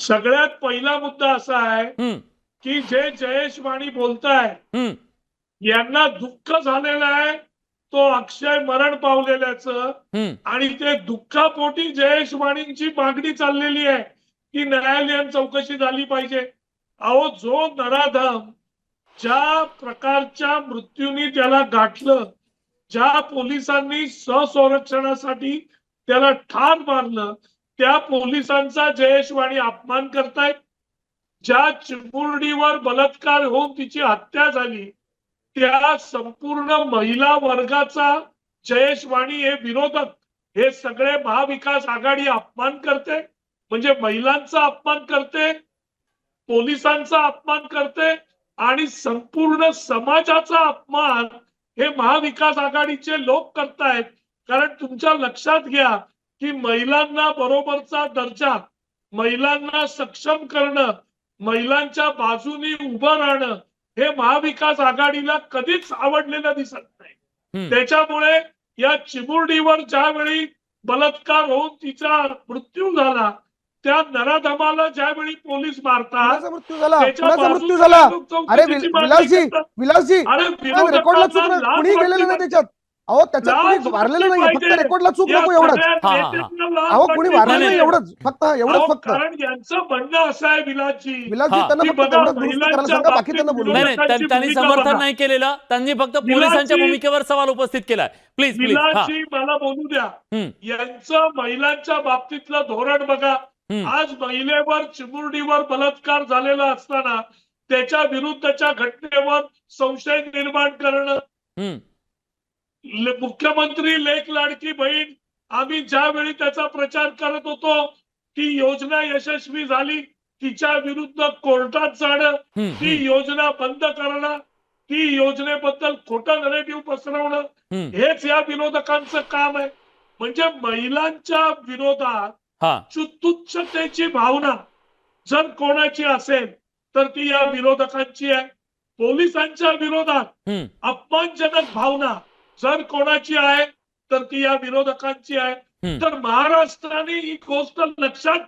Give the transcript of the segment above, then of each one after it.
सगळ्यात पहिला मुद्दा असा आहे की जे जयेश वाणी बोलताय यांना दुःख झालेलं आहे तो अक्षय मरण पावलेल्याचं. आणि ते दुःखापोटी जयेश वाणींची मागणी चाललेली आहे की न्यायालयीन चौकशी झाली पाहिजे. अहो जो नराधम ज्या प्रकारच्या मृत्यूनी त्याला गाठलं ज्या पोलिसांनी स्वसंरक्षणासाठी त्याला ठार मारलं त्या पोलिसांचा जयेशवाणी अपमान करतायत. ज्या चिमुरडीवर बलात्कार होऊन तिची हत्या झाली त्या संपूर्ण महिला वर्गाचा जयेशवाणी हे विरोधक हे सगळे महाविकास आघाडी अपमान करते. म्हणजे महिलांचा अपमान करते पोलिसांचा अपमान करते आणि संपूर्ण समाजाचा अपमान हे महाविकास आघाडीचे लोक करतायत. कारण तुमच्या लक्षात घ्या की महिलांना बरोबरचा दर्जा महिलांना सक्षम करणं महिलांच्या बाजूनी उभं राहणं हे महाविकास आघाडीला कधीच आवडलेलं दिसत नाही. त्याच्यामुळे या चिमुरडीवर ज्यावेळी बलात्कार होऊन तिचा मृत्यू झाला त्या नराधमाला ज्यावेळी पोलीस मारतात मृत्यू झाला? अरे विलासजी. विलासजी अरे रेकॉर्डला कुणी गेलेलं नाही. त्याच्यात. अहो त्याच्यात वाटली नाही फक्त. रेकॉर्डला चूक नको एवढंच. अहो कुणी मारलेलं नाही. एवढंच. फक्त एवढंच फक्त. कारण यांचं म्हणणं असं आहे. त्यांना फक्त बघा, तेवढं दुरुस्त करायला महिलांच्या सांगा बाकी त्यांना बोलू नाही द्या. नाही त्यां- त्यांनी भूमिका समर्थन. नाही केलेलं. त्यांनी फक्त पोलिसांच्या भूमिकेवर सवाल उपस्थित केलाय. प्लीज प्लीज मला बोलू द्या. यांचं महिलांच्या बाबतीतलं धोरण बघा. आज महिलेवर चिमुरडीवर बलात्कार झालेला असताना त्याच्या विरुद्धच्या घटनेवर संशय निर्माण करणं. मुख्यमंत्री लेख लाडकी बहीण आम्ही ज्यावेळी त्याचा प्रचार करत होतो ती योजना यशस्वी झाली. तिच्या विरुद्ध कोर्टात जाणं ती योजना बंद करणं ती योजनेबद्दल खोटं नरेटिव्ह पसरवणं हेच या विरोधकांचं काम आहे. म्हणजे महिलांच्या विरोधात तुच्छतेची भावना जर कोणाची असेल तर ती या विरोधकांची आहे. पोलिसांच्या विरोधात अपमानजनक भावना जर कोणाची आहे तर ती या विरोधकांची आहे. तर महाराष्ट्राने ही गोष्ट लक्षात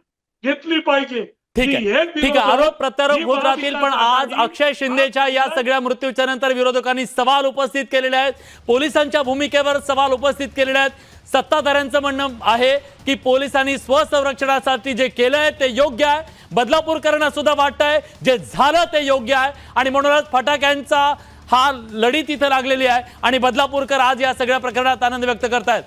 घेतली पाहिजे. ठीक आहे. ठीक आहे. आरोप प्रत्यारोप होत राहतील पण आज अक्षय शिंदेच्या या सगळ्या मृत्यूच्या नंतर विरोधकांनी सवाल उपस्थित केलेले आहेत. पोलिसांच्या भूमिकेवर सवाल उपस्थित केलेले आहेत. सत्ताधाऱ्यांचं म्हणणं आहे की पोलिसांनी स्वसंरक्षणासाठी जे केलंय ते योग्य आहे. बदलापूरकरांना सुद्धा वाटतंय जे झालं ते योग्य आहे. आणि म्हणूनच फटाक्यांचा हा लढी तिथं लागलेली आहे आणि बदलापूरकर आज या सगळ्या प्रकरणात आनंद व्यक्त करतायत.